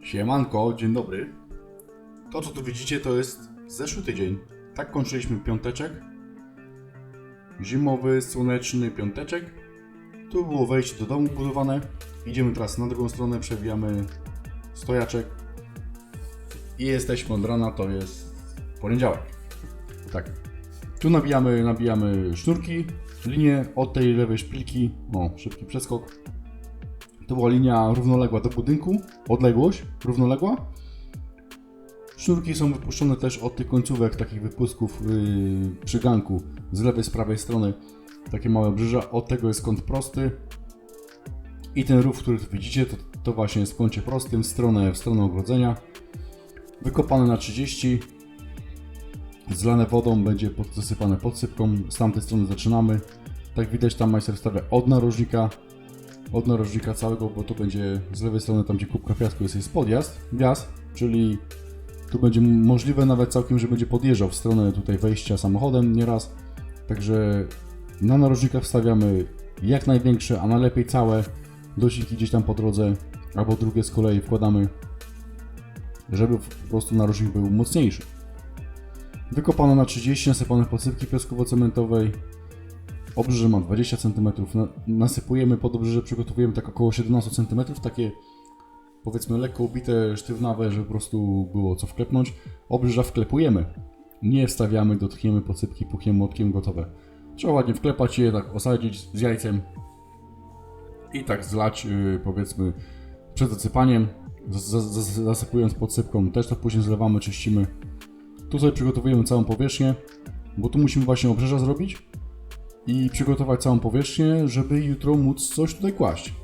Siemanko, dzień dobry. To co tu widzicie to jest zeszły tydzień. Tak kończyliśmy piąteczek. Zimowy, słoneczny piąteczek. Tu było wejście do domu budowane. Idziemy teraz na drugą stronę, przewijamy stojaczek. I jesteśmy od rana, to jest poniedziałek. Tak. Tu nabijamy, nabijamy sznurki, linię od tej lewej szpilki. O, szybki przeskok. To była linia równoległa do budynku, odległość równoległa. Sznurki są wypuszczone też od tych końcówek takich wypusków yy, przy ganku z lewej, z prawej strony. Takie małe obrzeża. Od tego jest kąt prosty. I ten rów, który tu widzicie, to, to właśnie jest w kącie prostym w stronę, w stronę ogrodzenia. Wykopane na 30. Zlane wodą, będzie pod, zasypane podsypką. Z tamtej strony zaczynamy. Tak widać, tam majster stawia od narożnika od narożnika całego, bo tu będzie z lewej strony, tam gdzie kubka piasku jest, jest podjazd, wjazd, czyli tu będzie możliwe nawet całkiem, że będzie podjeżdżał w stronę tutaj wejścia samochodem nieraz. Także na narożnikach wstawiamy jak największe, a najlepiej całe docinki gdzieś tam po drodze, albo drugie z kolei wkładamy, żeby po prostu narożnik był mocniejszy. Wykopano na 30, nasypane podsypki piaskowo-cementowej, Obrzeże ma 20 cm. Na, nasypujemy pod obrzeże, przygotowujemy tak około 17 cm, takie powiedzmy lekko ubite, sztywnawe, żeby po prostu było co wklepnąć. Obrzeża wklepujemy. Nie wstawiamy, dotkniemy podsypki puchiem młotkiem gotowe. Trzeba ładnie wklepać je, tak osadzić z jajcem i tak zlać yy, powiedzmy przed zasypaniem, zasypując podsypką. Też to później zlewamy, czyścimy. Tu sobie przygotowujemy całą powierzchnię, bo tu musimy właśnie obrzeża zrobić i przygotować całą powierzchnię, żeby jutro móc coś tutaj kłaść.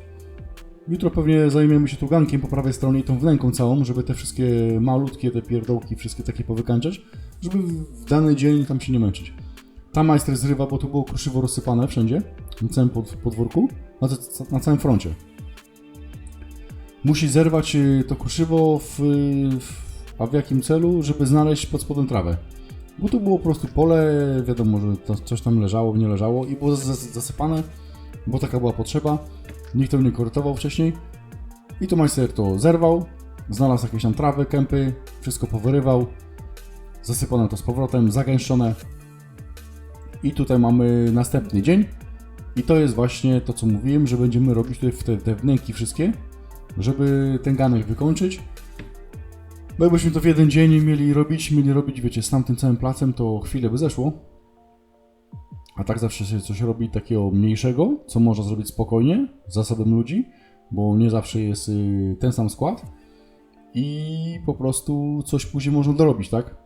Jutro pewnie zajmiemy się tu gankiem po prawej stronie i tą wnęką całą, żeby te wszystkie malutkie, te pierdołki, wszystkie takie powykańczać, żeby w dany dzień tam się nie męczyć. Tam majster zrywa, bo tu było kruszywo rozsypane wszędzie, na całym pod, podwórku, na, na całym froncie. Musi zerwać y, to kruszywo, w, w, a w jakim celu? Żeby znaleźć pod spodem trawę. Bo tu było po prostu pole, wiadomo, że to coś tam leżało, nie leżało i było zas- zasypane, bo taka była potrzeba. Nikt tego nie korytował wcześniej. I tu majster to zerwał, znalazł jakieś tam trawy, kępy, wszystko powyrywał. Zasypane to z powrotem, zagęszczone. I tutaj mamy następny dzień. I to jest właśnie to, co mówiłem, że będziemy robić tutaj te, te wnęki wszystkie, żeby ten ganek wykończyć. Bo jakbyśmy to w jeden dzień mieli robić, mieli robić, wiecie, z tamtym całym placem, to chwilę by zeszło. A tak zawsze się coś robi takiego mniejszego, co można zrobić spokojnie, z zasobem ludzi, bo nie zawsze jest y, ten sam skład. I po prostu coś później można dorobić, tak?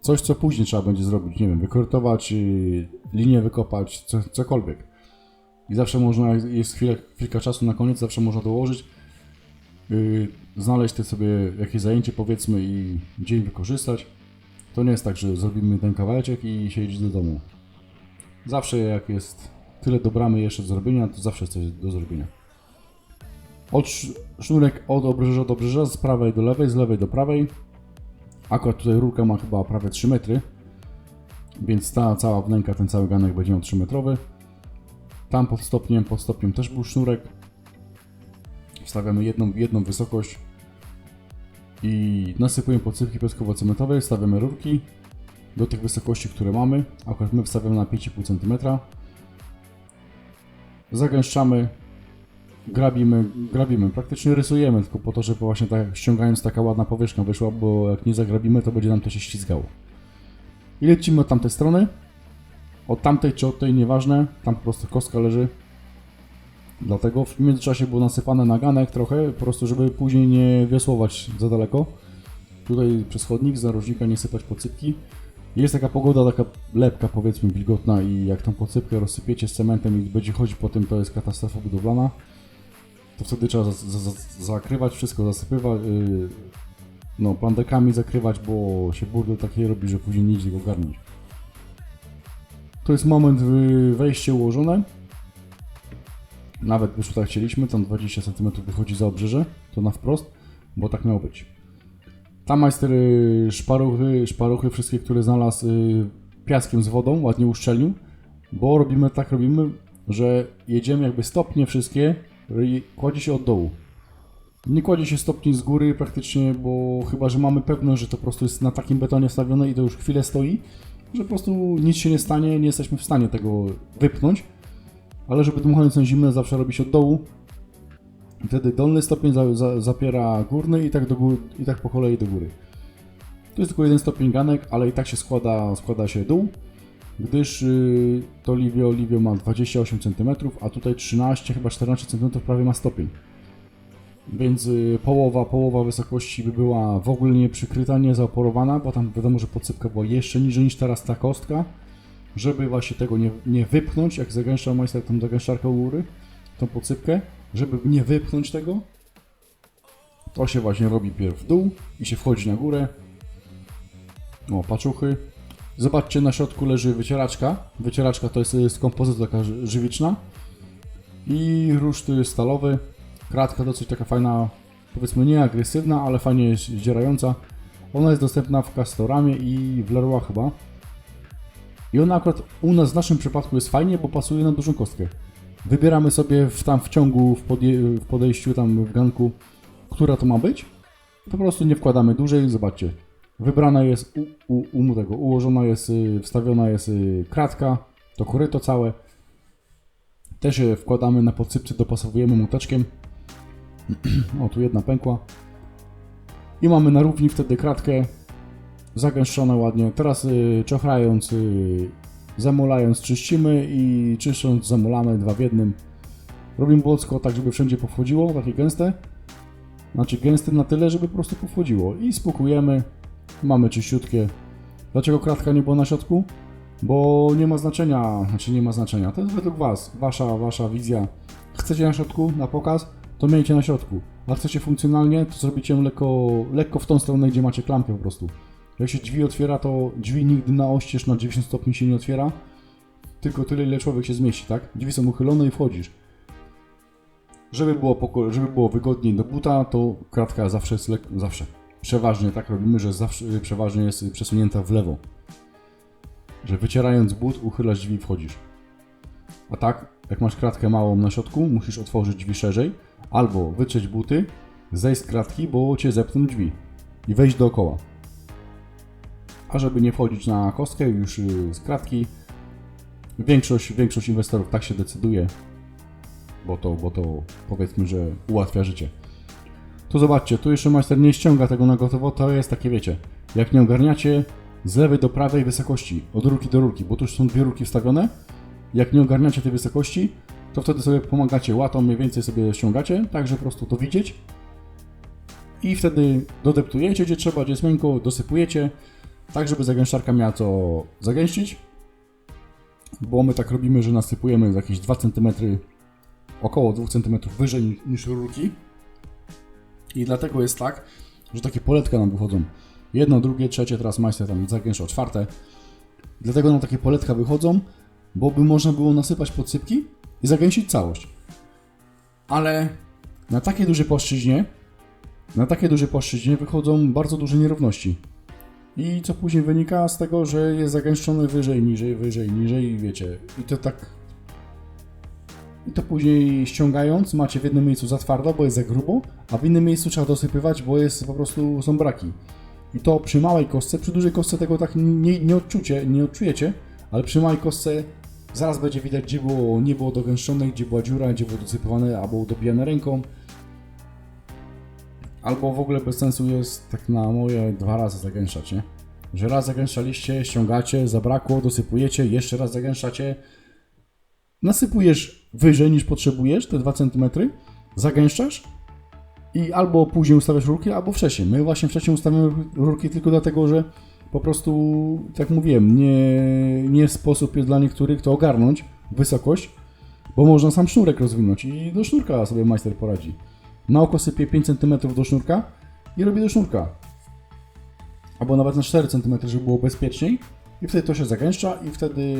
Coś, co później trzeba będzie zrobić, nie wiem, wykorytować, y, linię wykopać, co, cokolwiek. I zawsze można, jest chwilę, chwilka czasu na koniec, zawsze można dołożyć znaleźć te sobie jakieś zajęcie powiedzmy i dzień wykorzystać. To nie jest tak, że zrobimy ten kawałeczek i się do domu. Zawsze jak jest tyle do bramy jeszcze do zrobienia, to zawsze jest coś do zrobienia. Od sz- sznurek od obrzeża do obrzeża, z prawej do lewej, z lewej do prawej. Akurat tutaj rurka ma chyba prawie 3 metry, więc ta cała wnęka, ten cały ganek będzie miał 3 metrowy. Tam pod stopniem, pod stopniem też był sznurek. Wstawiamy jedną, jedną wysokość i nasypujemy podsypki piaskowo-cementowej, stawiamy rurki do tych wysokości, które mamy. Akurat my wstawiamy na 5,5 cm. Zagęszczamy, grabimy, grabimy, praktycznie rysujemy, tylko po to, żeby właśnie tak ściągając taka ładna powierzchnia wyszła, bo jak nie zagrabimy, to będzie nam to się ściskało. I lecimy od tamtej strony. Od tamtej czy od tej, nieważne, tam po prostu kostka leży. Dlatego w międzyczasie było nasypane na ganek trochę, po prostu żeby później nie wiosłować za daleko. Tutaj przez chodnik z narożnika nie sypać podsypki. Jest taka pogoda, taka lepka powiedzmy, wilgotna i jak tą podsypkę rozsypiecie z cementem i będzie chodzić po tym, to jest katastrofa budowlana. To wtedy trzeba za, za, za, zakrywać wszystko, zasypywać, yy, no plandekami zakrywać, bo się burdel takie robi, że później nie idzie go. To jest moment y, wejście ułożone. Nawet już tak chcieliśmy, tam 20 cm wychodzi za obrzeże, to na wprost, bo tak miało być. Tam majster y, szparuchy, szparuchy wszystkie, które znalazł y, piaskiem z wodą, ładnie uszczelnił, bo robimy tak robimy, że jedziemy jakby stopnie wszystkie, i kładzie się od dołu. Nie kładzie się stopni z góry praktycznie, bo chyba, że mamy pewność, że to po prostu jest na takim betonie wstawione i to już chwilę stoi, że po prostu nic się nie stanie, nie jesteśmy w stanie tego wypchnąć. Ale żeby dmuchając na zimne zawsze robi się od dołu. Wtedy dolny stopień za, za, zapiera górny i tak, do góry, i tak po kolei do góry. To jest tylko jeden stopień ganek, ale i tak się składa, składa się dół, gdyż yy, to Livio, Livio ma 28 cm, a tutaj 13, chyba 14 cm prawie ma stopień. Więc y, połowa, połowa wysokości by była w ogóle nie przykryta, nie zaoporowana, bo tam wiadomo, że podsypka była jeszcze niżej niż teraz ta kostka. Żeby właśnie tego nie, nie wypchnąć, jak zagęszczał majster tą zagęszczarkę u góry, tą podsypkę, żeby nie wypchnąć tego, to się właśnie robi pierw w dół i się wchodzi na górę. O, paczuchy. Zobaczcie, na środku leży wycieraczka. Wycieraczka to jest kompozytu taka ży- żywiczna. I ruszty stalowy. Kratka coś taka fajna, powiedzmy nie agresywna, ale fajnie zdzierająca. Ona jest dostępna w Castoramie i w Leroy chyba. I ona akurat u nas w naszym przypadku jest fajnie, bo pasuje na dużą kostkę. Wybieramy sobie w, tam w ciągu, w, podje, w podejściu, tam w ganku, która to ma być. Po prostu nie wkładamy dłużej, zobaczcie. Wybrana jest, u, u, u tego, ułożona jest, y, wstawiona jest y, kratka, to koryto całe. Też wkładamy na podsypce, dopasowujemy muteczkiem. o, tu jedna pękła. I mamy na równi wtedy kratkę zagęszczone ładnie. Teraz y, czochrając, y, zamulając czyścimy i czyszcząc zamulamy dwa w jednym. Robimy błocko tak, żeby wszędzie powchodziło, takie gęste. Znaczy gęste na tyle, żeby po prostu powchodziło. I spukujemy. Mamy czyściutkie. Dlaczego kratka nie była na środku? Bo nie ma znaczenia, znaczy nie ma znaczenia. To jest według Was, Wasza, wasza wizja. Chcecie na środku, na pokaz, to miejcie na środku. A chcecie funkcjonalnie, to zrobicie lekko, lekko w tą stronę, gdzie macie klamkę po prostu. Jak się drzwi otwiera, to drzwi nigdy na oścież na 90 stopni się nie otwiera. Tylko tyle, ile człowiek się zmieści, tak? Drzwi są uchylone i wchodzisz. Żeby było, poko- żeby było wygodniej do buta, to kratka zawsze jest lek- zawsze. Przeważnie tak robimy, że zawsze przeważnie jest przesunięta w lewo. Że wycierając but, uchylasz drzwi i wchodzisz. A tak, jak masz kratkę małą na środku, musisz otworzyć drzwi szerzej, albo wytrzeć buty, zejść z kratki, bo cię zepną drzwi i wejść dookoła. A żeby nie wchodzić na kostkę już y, z kratki, większość, większość inwestorów tak się decyduje, bo to, bo to powiedzmy, że ułatwia życie. Tu zobaczcie, tu jeszcze majster nie ściąga tego na gotowo, to jest takie wiecie, jak nie ogarniacie z lewej do prawej wysokości, od rurki do rurki, bo tu już są dwie rurki wstawione, jak nie ogarniacie tej wysokości, to wtedy sobie pomagacie łatą, mniej więcej sobie ściągacie, tak że po prostu to widzieć i wtedy dodeptujecie, gdzie trzeba, gdzie jest miękko, dosypujecie, tak żeby zagęszczarka miała co zagęścić, bo my tak robimy, że nasypujemy jakieś 2 cm, około 2 cm wyżej ni- niż rurki i dlatego jest tak, że takie poletka nam wychodzą. Jedno, drugie, trzecie, teraz majster tam zagęszczał czwarte. Dlatego nam takie poletka wychodzą, bo by można było nasypać podsypki i zagęścić całość. Ale na takiej dużej płaszczyźnie, na takiej dużej płaszczyźnie wychodzą bardzo duże nierówności. I co później wynika z tego, że jest zagęszczony wyżej, niżej, wyżej, niżej i wiecie. I to tak. I to później ściągając macie w jednym miejscu za twardo, bo jest za grubo, a w innym miejscu trzeba dosypywać, bo jest po prostu są braki. I to przy małej kostce, przy dużej kostce tego tak nie, nie, odczucie, nie odczujecie, ale przy małej kostce zaraz będzie widać, gdzie było, nie było dogęszczone, gdzie była dziura, gdzie było dosypywane albo dobijane ręką. Albo w ogóle bez sensu jest tak na moje dwa razy zagęszczać, nie? Że raz zagęszczaliście, ściągacie, zabrakło, dosypujecie, jeszcze raz zagęszczacie, nasypujesz wyżej niż potrzebujesz, te 2 cm, zagęszczasz i albo później ustawiasz rurki, albo wcześniej. My właśnie wcześniej ustawiamy rurki tylko dlatego, że po prostu, tak mówiłem, nie, nie sposób jest dla niektórych to ogarnąć wysokość, bo można sam sznurek rozwinąć i do sznurka sobie majster poradzi. Na oko sypie 5 cm do sznurka i robi do sznurka. Albo nawet na 4 cm, żeby było bezpieczniej. I wtedy to się zagęszcza i wtedy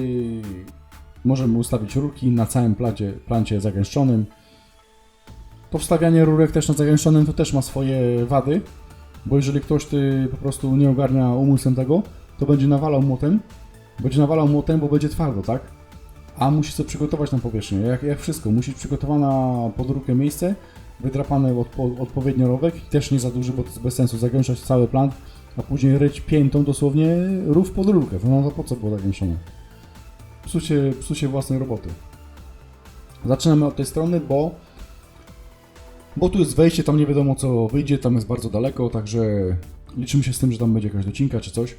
możemy ustawić rurki na całym plancie, plancie zagęszczonym. To wstawianie rurek też na zagęszczonym to też ma swoje wady, bo jeżeli ktoś ty po prostu nie ogarnia umysłem tego, to będzie nawalał młotem, będzie nawalał młotem, bo będzie twardo, tak? A musi sobie przygotować na powierzchnię, jak, jak wszystko, musi być przygotowana pod rurkę miejsce, wydrapany odpo, odpowiednio rowek też nie za duży, bo to jest bez sensu zagęszczać cały plant, a później ryć piętą dosłownie rów pod rurkę. To no to po co było zagęszczone? Psucie, psucie własnej roboty. Zaczynamy od tej strony, bo bo tu jest wejście, tam nie wiadomo co wyjdzie, tam jest bardzo daleko, także liczymy się z tym, że tam będzie jakaś docinka czy coś.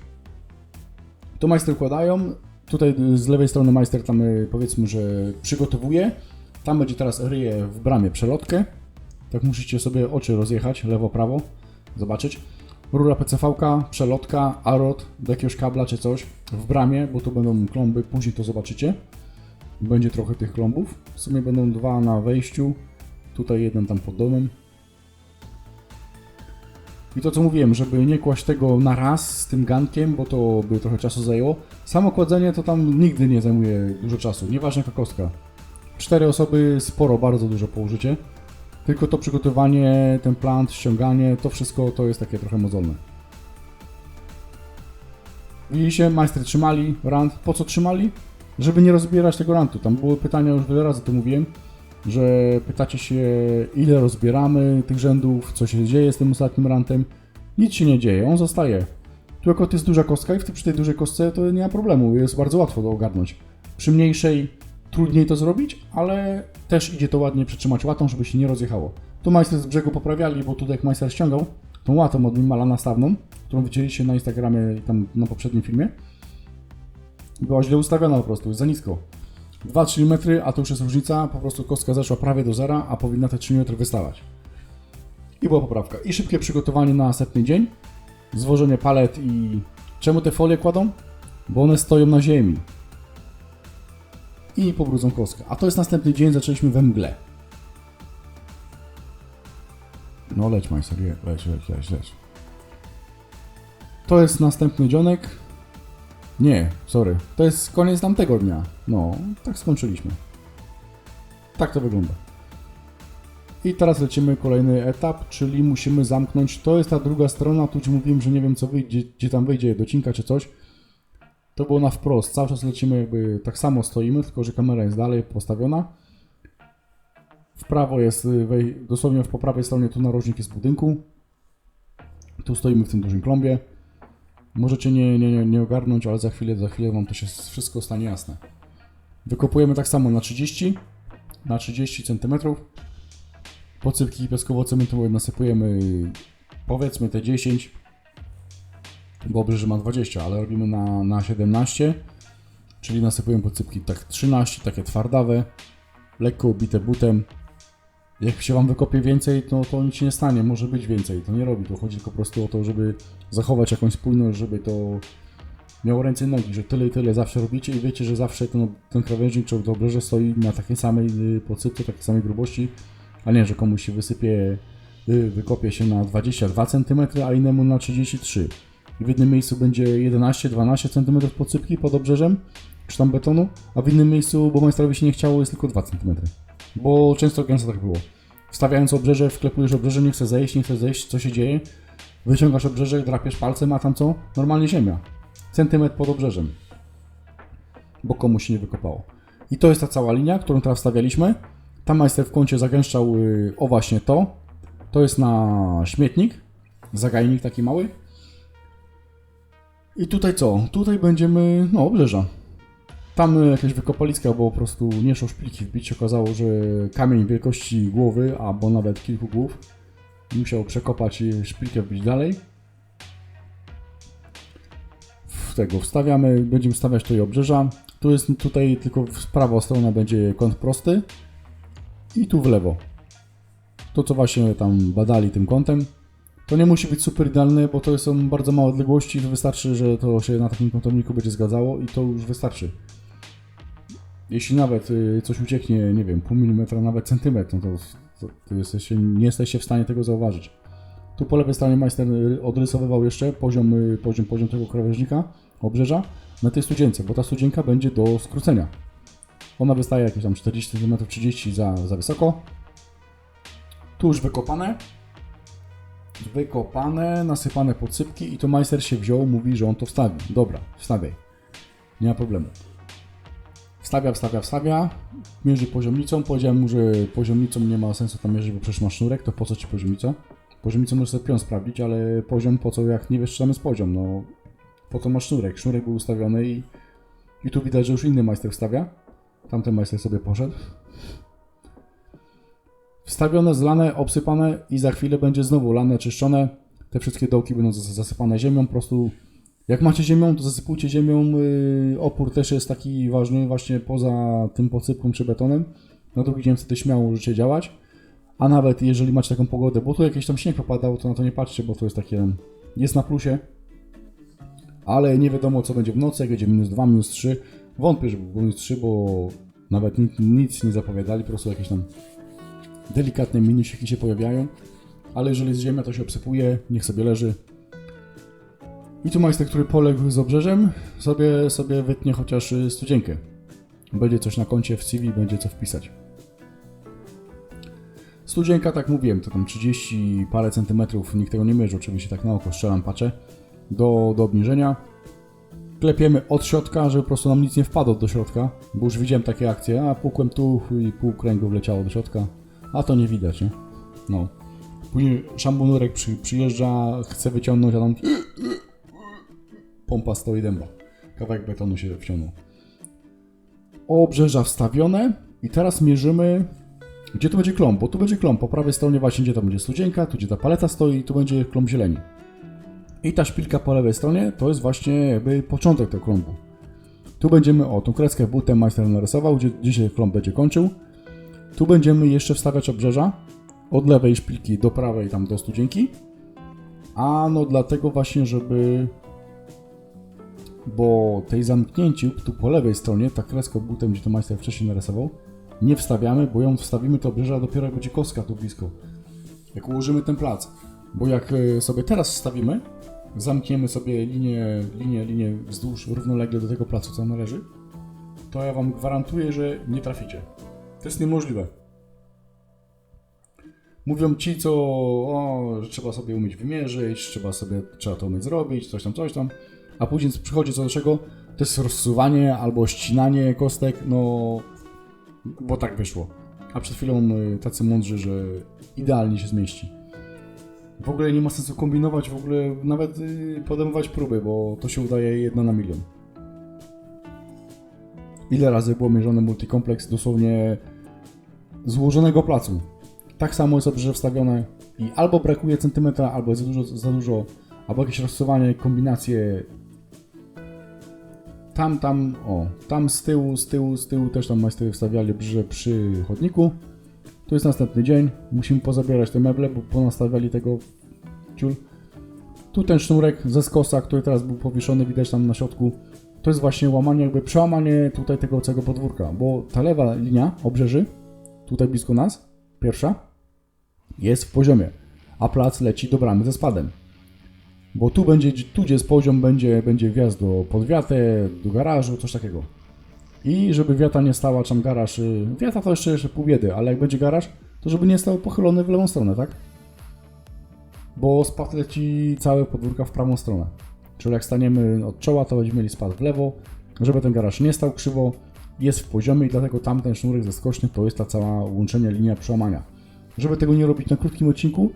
To majster układają. Tutaj z lewej strony majster tam y, powiedzmy, że przygotowuje. Tam będzie teraz ryje w bramie przelotkę. Tak musicie sobie oczy rozjechać, lewo, prawo, zobaczyć. Rura PCV, przelotka, arot do jakiegoś kabla czy coś w bramie, bo tu będą klomby, później to zobaczycie. Będzie trochę tych klombów. W sumie będą dwa na wejściu, tutaj jeden tam pod domem. I to co mówiłem, żeby nie kłaść tego na raz z tym gankiem, bo to by trochę czasu zajęło. Samo kładzenie to tam nigdy nie zajmuje dużo czasu, nieważne jaka kostka. Cztery osoby sporo, bardzo dużo położycie. Tylko to przygotowanie, ten plant, ściąganie, to wszystko to jest takie trochę mozolne. Widzicie, majstry trzymali rant. Po co trzymali? Żeby nie rozbierać tego rantu. Tam były pytania, już wiele razy to mówiłem, że pytacie się, ile rozbieramy tych rzędów, co się dzieje z tym ostatnim rantem. Nic się nie dzieje, on zostaje. Akurat jest duża kostka i przy tej dużej kostce to nie ma problemu, jest bardzo łatwo to ogarnąć. Przy mniejszej trudniej to zrobić, ale też idzie to ładnie przytrzymać łatą, żeby się nie rozjechało. Tu majster z brzegu poprawiali, bo tutaj jak majster ściągał tą łatą od Mimala nastawną, którą widzieliście na Instagramie i tam na poprzednim filmie, była źle ustawiona po prostu, za nisko. 2-3 mm, a to już jest różnica, po prostu kostka zeszła prawie do zera, a powinna te 3 mm wystawać. I była poprawka. I szybkie przygotowanie na następny dzień, zwożenie palet i... Czemu te folie kładą? Bo one stoją na ziemi. I pobrudzą kostkę. A to jest następny dzień, zaczęliśmy we mgle. No leć majster, leć, leć, leć, leć. To jest następny dzionek. Nie, sorry. To jest koniec tamtego dnia. No, tak skończyliśmy. Tak to wygląda. I teraz lecimy kolejny etap, czyli musimy zamknąć. To jest ta druga strona, tu ci mówiłem, że nie wiem co wyjdzie, gdzie tam wyjdzie, docinka czy coś. To było na wprost. Cały czas lecimy jakby tak samo stoimy, tylko że kamera jest dalej postawiona. W prawo jest, y, dosłownie po prawej stronie tu narożnik jest budynku. Tu stoimy w tym dużym klombie. Możecie nie, nie, nie, nie ogarnąć, ale za chwilę, za chwilę wam to się wszystko stanie jasne. Wykopujemy tak samo na 30, na 30 cm. Pocypki piaskowo-cementowe nasypujemy powiedzmy te 10, bo obrzeże ma 20, ale robimy na, na 17, czyli nasypujemy pocypki tak 13, takie twardawe, lekko ubite butem. Jak się Wam wykopie więcej, to, to nic się nie stanie, może być więcej, to nie robi, to chodzi tylko po prostu o to, żeby zachować jakąś spójność, żeby to miało ręce i nogi, że tyle i tyle zawsze robicie i wiecie, że zawsze ten, ten krawężnik czy stoi na takiej samej y, pocypce, takiej samej grubości, a nie, że komuś się wysypie, y, wykopie się na 22 cm, a innemu na 33 i w jednym miejscu będzie 11-12 cm podsypki pod obrzeżem, czy tam betonu, a w innym miejscu, bo majstrowi się nie chciało, jest tylko 2 cm. Bo często gęsto tak było. Wstawiając obrzeże, wklepujesz obrzeże, nie chce zejść, nie chce zejść, co się dzieje? Wyciągasz obrzeże, drapiesz palcem, a tam co? Normalnie ziemia. Centymetr pod obrzeżem. Bo komuś się nie wykopało. I to jest ta cała linia, którą teraz wstawialiśmy. Tam majster w kącie zagęszczał y, o właśnie to. To jest na śmietnik. Zagajnik taki mały. I tutaj co? Tutaj będziemy, no, obrzeża. Tam y, jakieś wykopaliska, bo po prostu nie szło szpilki wbić. Okazało, że kamień wielkości głowy, albo nawet kilku głów, musiał przekopać i szpilkę wbić dalej. W tego wstawiamy, będziemy stawiać tutaj obrzeża. Tu jest tutaj tylko w prawa strona będzie kąt prosty i tu w lewo. To co właśnie tam badali tym kątem. To nie musi być super idealne, bo to są bardzo małe odległości, to wystarczy, że to się na takim kątowniku będzie zgadzało i to już wystarczy. Jeśli nawet y, coś ucieknie, nie wiem, pół milimetra, nawet centymetr, no to, to, to jesteście, nie jesteście w stanie tego zauważyć. Tu po lewej stronie majster y, odrysowywał jeszcze poziom, y, poziom, poziom tego krawężnika, obrzeża, na tej studzience, bo ta studzienka będzie do skrócenia. Ona wystaje jakieś tam 40 cm, 30 za, za wysoko. Tu już wykopane. Wykopane, nasypane podsypki i to majster się wziął, mówi, że on to wstawi. Dobra, wstawiaj. Nie ma problemu. Wstawia, wstawia, wstawia. Mierzy poziomnicą. Powiedziałem mu, że poziomnicą nie ma sensu tam mierzyć, bo przecież masz sznurek, to po co ci poziomnica? Poziomnicą możesz sobie pion sprawdzić, ale poziom po co, jak nie wiesz, czy tam jest poziom, no. Po to masz sznurek. Sznurek był ustawiony i, i tu widać, że już inny majster wstawia. Tamten majster sobie poszedł. Wstawione, zlane, obsypane i za chwilę będzie znowu lane, czyszczone. Te wszystkie dołki będą zas- zasypane ziemią, po prostu jak macie ziemią, to zasypujcie ziemią. Yy, opór też jest taki ważny, właśnie poza tym posypką czy betonem. Na drugi dzień wtedy śmiało możecie działać. A nawet jeżeli macie taką pogodę, bo tu jakiś tam śnieg popadał, to na to nie patrzcie, bo to jest takie, jest na plusie. Ale nie wiadomo co będzie w nocy, jak będzie minus 2, minus 3. Wątpię, że było minus 3, bo nawet nic, nic nie zapowiadali, po prostu jakieś tam delikatne minusiki się pojawiają. Ale jeżeli jest ziemia, to się obsypuje, niech sobie leży. I tu majster, który poległ z obrzeżem, sobie, sobie wytnie chociaż y, studzienkę. Będzie coś na koncie w CV, będzie co wpisać. Studzienka, tak mówiłem, to tam 30 parę centymetrów, nikt tego nie mierzy, oczywiście tak na oko strzelam, patrzę, do, do obniżenia. Klepiemy od środka, żeby po prostu nam nic nie wpadło do środka, bo już widziałem takie akcje, a pukłem tu i pół kręgu wleciało do środka, a to nie widać, nie? No. Później szambunurek przy, przyjeżdża, chce wyciągnąć, a tam pompa stoi dęba. Kawałek betonu się wciągnął. Obrzeża wstawione i teraz mierzymy, gdzie tu będzie klomb, bo tu będzie klomb, po prawej stronie właśnie gdzie to będzie studzienka, tu gdzie ta paleta stoi tu będzie klomb zieleni. I ta szpilka po lewej stronie to jest właśnie jakby początek tego klombu. Tu będziemy, o, tą kreskę butem majster narysował, gdzie dzisiaj klomb będzie kończył. Tu będziemy jeszcze wstawiać obrzeża od lewej szpilki do prawej tam do studzienki. A no dlatego właśnie, żeby bo tej zamknięciu tu po lewej stronie, ta kreska butem, gdzie to majster wcześniej narysował, nie wstawiamy, bo ją wstawimy to obrzeża dopiero jak będzie kostka tu blisko. Jak ułożymy ten plac. Bo jak e, sobie teraz wstawimy, zamkniemy sobie linię, linię, linię wzdłuż równolegle do tego placu, co należy, to ja wam gwarantuję, że nie traficie. To jest niemożliwe. Mówią ci, co o, że trzeba sobie umieć wymierzyć, trzeba sobie, trzeba to umieć zrobić, coś tam, coś tam. A później przychodzi co do czego, to jest rozsuwanie albo ścinanie kostek, no bo tak wyszło. A przed chwilą y, tacy mądrzy, że idealnie się zmieści. W ogóle nie ma sensu kombinować, w ogóle nawet y, podejmować próby, bo to się udaje jedna na milion. Ile razy było mierzony multikompleks dosłownie złożonego placu. Tak samo jest obrzeże wstawione i albo brakuje centymetra, albo jest za dużo, za dużo albo jakieś rozsuwanie, kombinacje. Tam, tam, o, tam z tyłu, z tyłu, z tyłu też tam majsterowie wstawiali brze przy chodniku. Tu jest następny dzień, musimy pozabierać te meble, bo ponastawiali tego ciul. Tu ten sznurek ze skosa, który teraz był powieszony, widać tam na środku. To jest właśnie łamanie, jakby przełamanie tutaj tego całego podwórka, bo ta lewa linia obrzeży, tutaj blisko nas, pierwsza, jest w poziomie, a plac leci do bramy ze spadem. Bo tu będzie, tu gdzie jest poziom, będzie, będzie wjazd do podwiatę, do garażu, coś takiego. I żeby wiata nie stała, czy tam garaż, y, wiata to jeszcze, jeszcze pół biedy, ale jak będzie garaż, to żeby nie stał pochylony w lewą stronę, tak? Bo spad leci całe podwórka w prawą stronę. Czyli jak staniemy od czoła, to będziemy mieli spad w lewo, żeby ten garaż nie stał krzywo, jest w poziomie i dlatego tamten sznurek zeskoczny to jest ta cała łączenia, linia przełamania. Żeby tego nie robić na krótkim odcinku,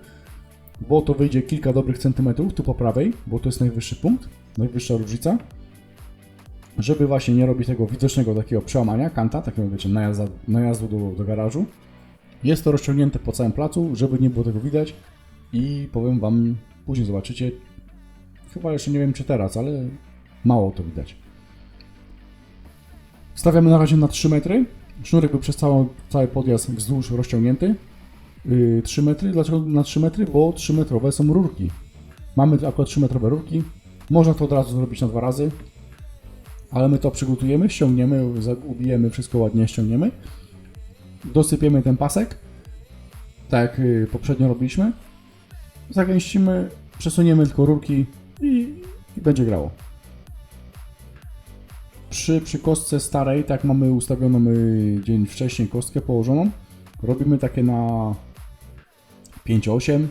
bo to wyjdzie kilka dobrych centymetrów tu po prawej, bo to jest najwyższy punkt, najwyższa różnica. Żeby właśnie nie robić tego widocznego takiego przełamania, kanta, takiego wiecie, najazda, najazdu do, do garażu. Jest to rozciągnięte po całym placu, żeby nie było tego widać i powiem Wam, później zobaczycie, chyba jeszcze nie wiem czy teraz, ale mało to widać. Stawiamy na razie na 3 metry. Sznurek był przez cały, cały podjazd wzdłuż rozciągnięty. Yy, 3 metry. Dlaczego na 3 metry? Bo 3 metrowe są rurki. Mamy akurat 3 metrowe rurki. Można to od razu zrobić na dwa razy. Ale my to przygotujemy, ściągniemy, ubijemy wszystko ładnie, ściągniemy. Dosypiemy ten pasek. Tak jak yy, poprzednio robiliśmy. Zagęścimy, przesuniemy tylko rurki i, i będzie grało. Przy, przy kostce starej, tak mamy ustawioną y, dzień wcześniej kostkę położoną, robimy takie na 5-8,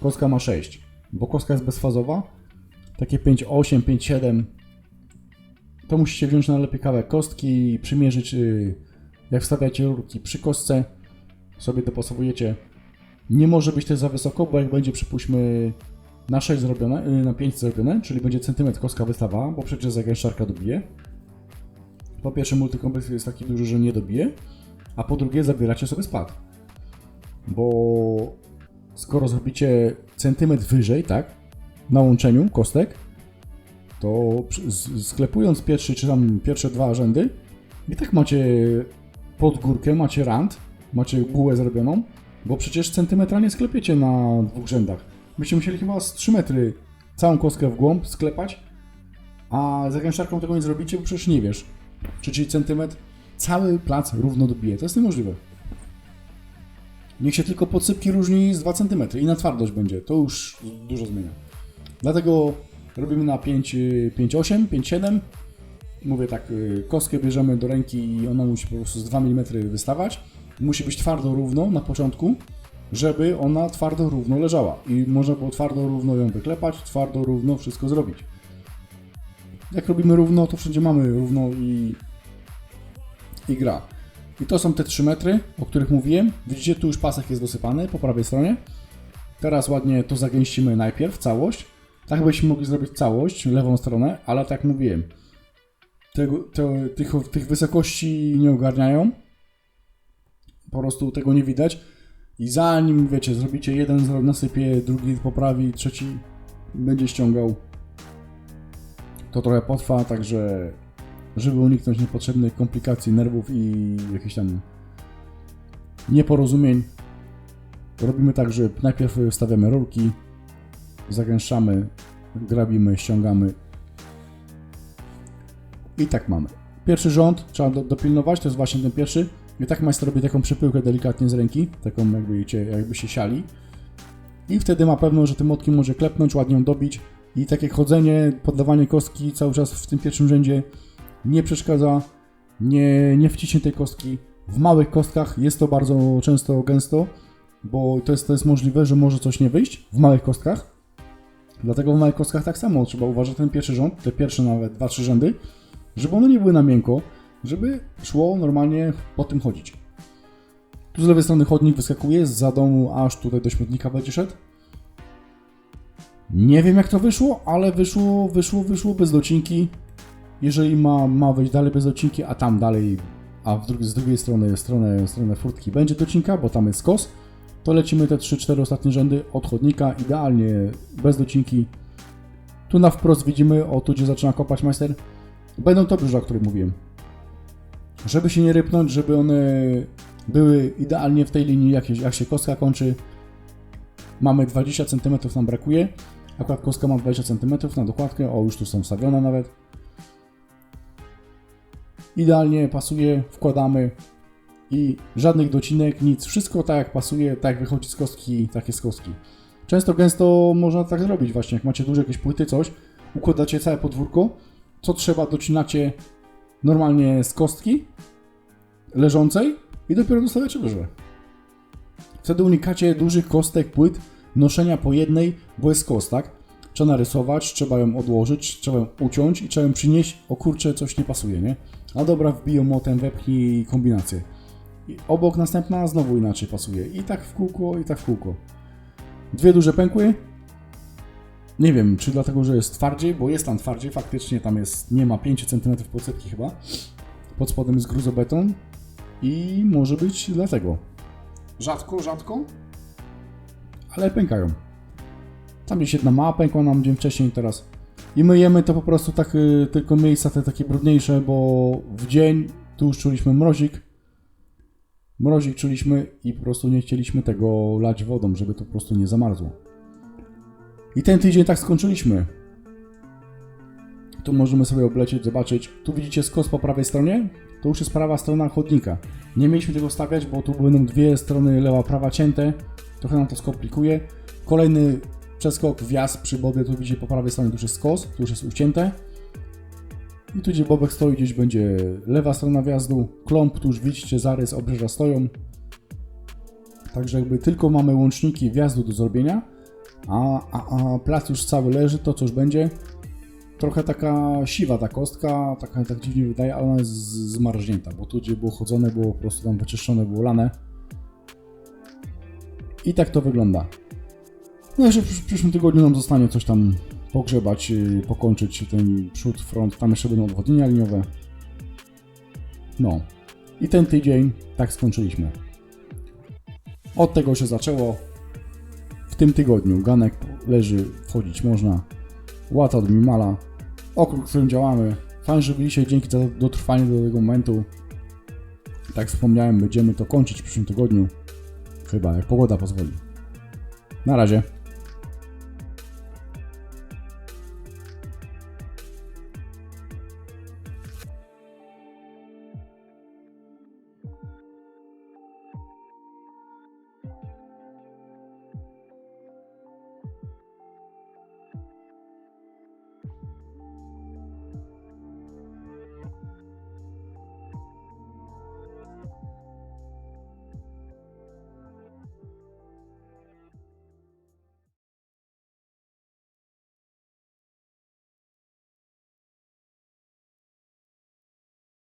kostka ma 6, bo kostka jest bezfazowa, takie 5-8, 5-7 to musicie wziąć najlepiej kawałek kostki przymierzyć, y, jak wstawiacie rurki przy kostce, sobie dopasowujecie. Nie może być też za wysoko, bo jak będzie przypuśćmy na 6 zrobione, y, na 5 zrobione, czyli będzie centymetr kostka wystawała, bo przecież zagęszczarka dobije. Po pierwsze multikompleks jest taki duży, że nie dobije, a po drugie zabieracie sobie spad. Bo skoro zrobicie centymetr wyżej, tak, na łączeniu kostek, to sklepując pierwszy, czy tam pierwsze dwa rzędy, i tak macie pod górkę, macie rand, macie bułę zrobioną, bo przecież centymetra nie sklepiecie na dwóch rzędach. Byście musieli chyba z 3 metry całą kostkę w głąb sklepać, a z gęszczarką tego nie zrobicie, bo przecież nie wiesz, czy ci centymetr cały plac równo dobije. To jest niemożliwe. Niech się tylko podsypki różni z 2 cm i na twardość będzie. To już dużo zmienia. Dlatego robimy na 5, y, 5,8, 5,7. Mówię tak, y, kostkę bierzemy do ręki i ona musi po prostu z 2 mm wystawać. Musi być twardo równo na początku, żeby ona twardo równo leżała. I można było twardo równo ją wyklepać, twardo równo wszystko zrobić. Jak robimy równo, to wszędzie mamy równo i, i gra. I to są te 3 metry, o których mówiłem. Widzicie, tu już pasek jest dosypany po prawej stronie. Teraz ładnie to zagęścimy najpierw, całość. Tak byśmy mogli zrobić całość, lewą stronę, ale tak jak mówiłem, tego, te, tych, tych wysokości nie ogarniają. Po prostu tego nie widać. I zanim, wiecie, zrobicie jeden zro- nasypie, drugi poprawi, trzeci będzie ściągał, to trochę potrwa, także żeby uniknąć niepotrzebnych komplikacji nerwów i jakichś tam nieporozumień, robimy tak, że najpierw stawiamy rurki, zagęszczamy, grabimy, ściągamy i tak mamy. Pierwszy rząd trzeba do, dopilnować, to jest właśnie ten pierwszy. I tak majster robi taką przepyłkę delikatnie z ręki, taką jakby, cię, jakby się siali. I wtedy ma pewność, że tym młotkiem może klepnąć, ładnie ją dobić. I takie chodzenie, poddawanie kostki cały czas w tym pierwszym rzędzie nie przeszkadza, nie, nie wciśnie tej kostki. W małych kostkach jest to bardzo często gęsto, bo to jest, to jest możliwe, że może coś nie wyjść w małych kostkach. Dlatego w małych kostkach tak samo trzeba uważać ten pierwszy rząd, te pierwsze nawet 2-3 rzędy, żeby one nie były na miękko, żeby szło normalnie po tym chodzić. Tu z lewej strony chodnik wyskakuje, za domu aż tutaj do śmietnika będzie szedł. Nie wiem jak to wyszło, ale wyszło, wyszło, wyszło bez docinki. Jeżeli ma, ma wejść dalej bez docinki, a tam dalej, a drugi, z drugiej strony stronę, stronę furtki będzie docinka, bo tam jest skos, to lecimy te 3-4 ostatnie rzędy od chodnika, idealnie bez docinki. Tu na wprost widzimy, o tu gdzie zaczyna kopać majster, będą to brzuże, o których mówiłem. Żeby się nie rypnąć, żeby one były idealnie w tej linii, jak, jak się kostka kończy. Mamy 20 cm nam brakuje. Akurat kostka ma 20 cm na dokładkę. O, już tu są wstawione nawet. Idealnie pasuje, wkładamy i żadnych docinek, nic. Wszystko tak jak pasuje, tak jak wychodzi z kostki, takie z kostki. Często, gęsto można tak zrobić właśnie, jak macie duże jakieś płyty, coś, układacie całe podwórko, co trzeba docinacie normalnie z kostki leżącej i dopiero dostawiacie wyżej. Wtedy unikacie dużych kostek, płyt, noszenia po jednej, bo jest kost, tak? Trzeba narysować, trzeba ją odłożyć, trzeba ją uciąć i trzeba ją przynieść. O kurczę, coś nie pasuje, nie? A dobra, wbiją motem, wepchnij kombinację. I obok następna znowu inaczej pasuje. I tak w kółko, i tak w kółko. Dwie duże pękły. Nie wiem, czy dlatego, że jest twardziej, bo jest tam twardziej, faktycznie tam jest, nie ma 5 cm podsetki chyba. Pod spodem jest gruzobeton i może być dlatego. Rzadko, rzadko, ale pękają. Tam gdzieś jedna mała pękła nam dzień wcześniej teraz. I myjemy to po prostu tak, y, tylko miejsca te takie brudniejsze, bo w dzień tu już czuliśmy mrozik. Mrozik czuliśmy i po prostu nie chcieliśmy tego lać wodą, żeby to po prostu nie zamarzło. I ten tydzień tak skończyliśmy. Tu możemy sobie oblecieć, zobaczyć. Tu widzicie skos po prawej stronie? To już jest prawa strona chodnika. Nie mieliśmy tego stawiać, bo tu będą dwie strony lewa, prawa cięte. Trochę nam to skomplikuje. Kolejny przeskok, wjazd przy bobie, tu widzicie po prawej stronie, tu już jest skos, tu już jest ucięte. I tu gdzie bobek stoi, gdzieś będzie lewa strona wjazdu. Klomp, tu już widzicie zarys, obrzeża stoją. Także jakby tylko mamy łączniki wjazdu do zrobienia, a, a, a plac już cały leży, to co już będzie, trochę taka siwa ta kostka, taka tak dziwnie wydaje, ale ona jest zmarznięta, bo tu gdzie było chodzone, było po prostu tam wyczyszczone, było lane. I tak to wygląda. No jeszcze w przysz- przyszłym tygodniu nam zostanie coś tam pogrzebać, yy, pokończyć ten przód, front, tam jeszcze będą odwodnienia liniowe. No. I ten tydzień tak skończyliśmy. Od tego się zaczęło. Tym tygodniu ganek leży, wchodzić można. Łata od Mimala. Okrąg, w którym działamy. Fajnie, że byliście dzięki za dotrwanie do tego momentu. Tak wspomniałem, będziemy to kończyć w przyszłym tygodniu. Chyba, jak pogoda pozwoli. Na razie.